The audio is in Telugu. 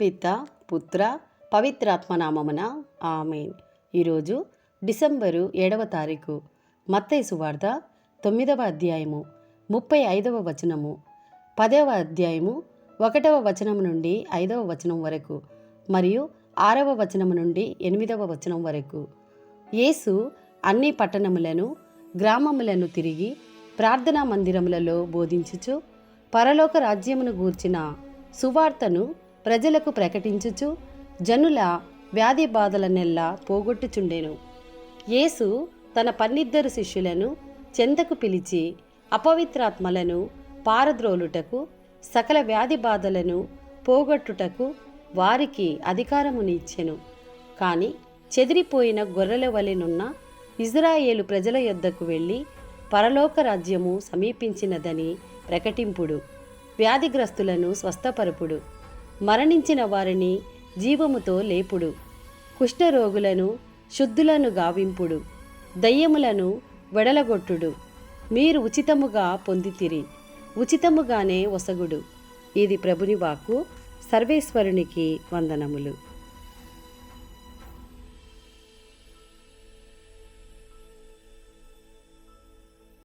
పిత పుత్ర పవిత్రాత్మనామమున ఆమెన్. ఈరోజు డిసెంబరు ఏడవ తారీఖు మత్తైసు సువార్త తొమ్మిదవ అధ్యాయము ముప్పై ఐదవ వచనము పదవ అధ్యాయము ఒకటవ వచనం నుండి ఐదవ వచనం వరకు మరియు ఆరవ వచనం నుండి ఎనిమిదవ వచనం వరకు. యేసు అన్ని పట్టణములను గ్రామములను తిరిగి ప్రార్థనా మందిరములలో బోధించుచు పరలోక రాజ్యమును గూర్చిన సువార్తను ప్రజలకు ప్రకటించుచు జనుల వ్యాధి బాధలనెల్లా పోగొట్టుచుండెను. యేసు తన పన్నిద్దరు శిష్యులను చెంతకు పిలిచి అపవిత్రాత్మలను పారద్రోలుటకు సకల వ్యాధి బాధలను పోగొట్టుటకు వారికి అధికారమునిచ్చెను. కానీ చెదిరిపోయిన గొర్రెల వలెనున్న ఇజ్రాయేలు ప్రజల యొద్దకు వెళ్ళి పరలోక రాజ్యము సమీపించినదని ప్రకటింపుడు. వ్యాధిగ్రస్తులను స్వస్థపరుపుడు. మరణించిన వారిని జీవముతో లేపుడు. కుష్ఠరోగులను శుద్ధులను గావింపుడు. దయ్యములను వెడలగొట్టుడు. మీరు ఉచితముగా పొందితిరి. ఉచితముగానే వసగుడు. ఇది ప్రభుని వాక్కు. సర్వేశ్వరునికి వందనములు.